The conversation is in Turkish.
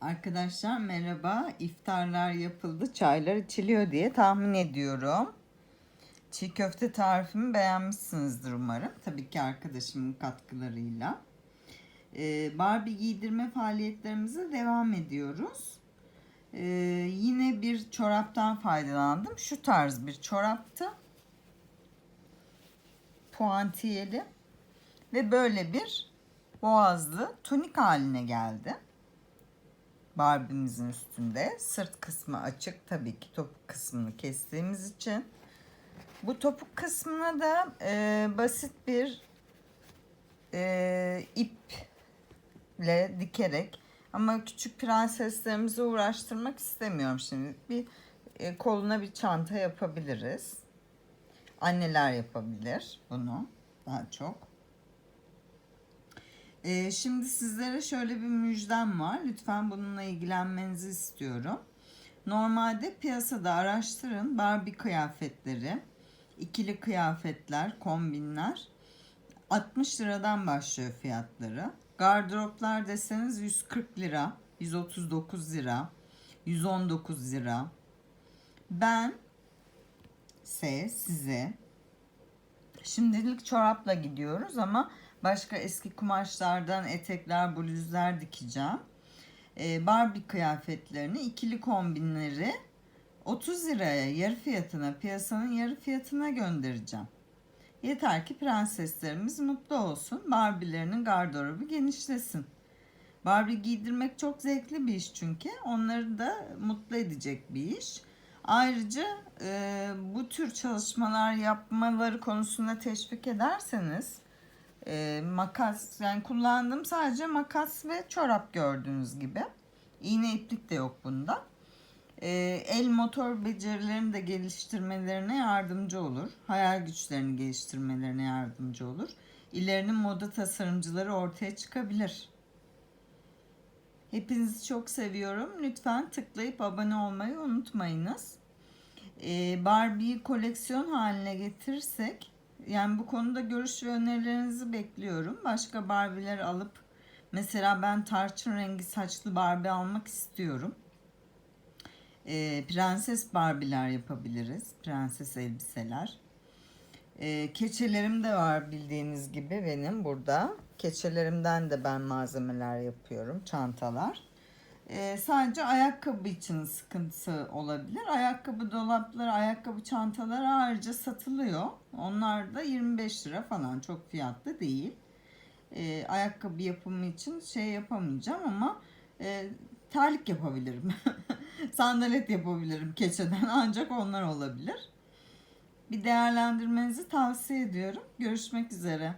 Arkadaşlar merhaba. İftarlar yapıldı, çaylar içiliyor diye tahmin ediyorum. Çiğ köfte tarifimi beğenmişsinizdir umarım. Tabii ki arkadaşımın katkılarıyla. Ee, Barbie giydirme faaliyetlerimize devam ediyoruz. Ee, yine bir çoraptan faydalandım. Şu tarz bir çoraptı. Puantiyeli. Ve böyle bir boğazlı tunik haline geldi. Barbie'mizin üstünde. Sırt kısmı açık tabii ki topuk kısmını kestiğimiz için. Bu topuk kısmına da e, basit bir e, iple dikerek ama küçük prenseslerimizi uğraştırmak istemiyorum şimdi. Bir e, koluna bir çanta yapabiliriz. Anneler yapabilir bunu daha çok. Ee, şimdi sizlere şöyle bir müjdem var. Lütfen bununla ilgilenmenizi istiyorum. Normalde piyasada araştırın Barbie kıyafetleri, ikili kıyafetler, kombinler 60 liradan başlıyor fiyatları. Gardıroplar deseniz 140 lira, 139 lira, 119 lira. Ben ise size şimdilik çorapla gidiyoruz ama Başka eski kumaşlardan etekler, bluzlar dikeceğim. Ee, Barbie kıyafetlerini, ikili kombinleri 30 liraya yarı fiyatına, piyasanın yarı fiyatına göndereceğim. Yeter ki prenseslerimiz mutlu olsun. Barbie'lerinin gardırobu genişlesin. Barbie giydirmek çok zevkli bir iş çünkü. Onları da mutlu edecek bir iş. Ayrıca e, bu tür çalışmalar yapmaları konusunda teşvik ederseniz e, makas yani kullandığım sadece makas ve çorap gördüğünüz gibi. İğne iplik de yok bunda. E, el motor becerilerini de geliştirmelerine yardımcı olur. Hayal güçlerini geliştirmelerine yardımcı olur. İlerinin moda tasarımcıları ortaya çıkabilir. Hepinizi çok seviyorum. Lütfen tıklayıp abone olmayı unutmayınız. Ee, Barbie'yi koleksiyon haline getirirsek yani bu konuda görüş ve önerilerinizi bekliyorum. Başka Barbie'ler alıp mesela ben tarçın rengi saçlı Barbie almak istiyorum. Ee, prenses Barbie'ler yapabiliriz. Prenses elbiseler. Ee, keçelerim de var bildiğiniz gibi benim burada. Keçelerimden de ben malzemeler yapıyorum. Çantalar. Ee, sadece ayakkabı için sıkıntısı olabilir. Ayakkabı dolapları, ayakkabı çantaları ayrıca satılıyor. Onlar da 25 lira falan çok fiyatlı değil. Ee, ayakkabı yapımı için şey yapamayacağım ama e, terlik yapabilirim. Sandalet yapabilirim keçeden ancak onlar olabilir. Bir değerlendirmenizi tavsiye ediyorum. Görüşmek üzere.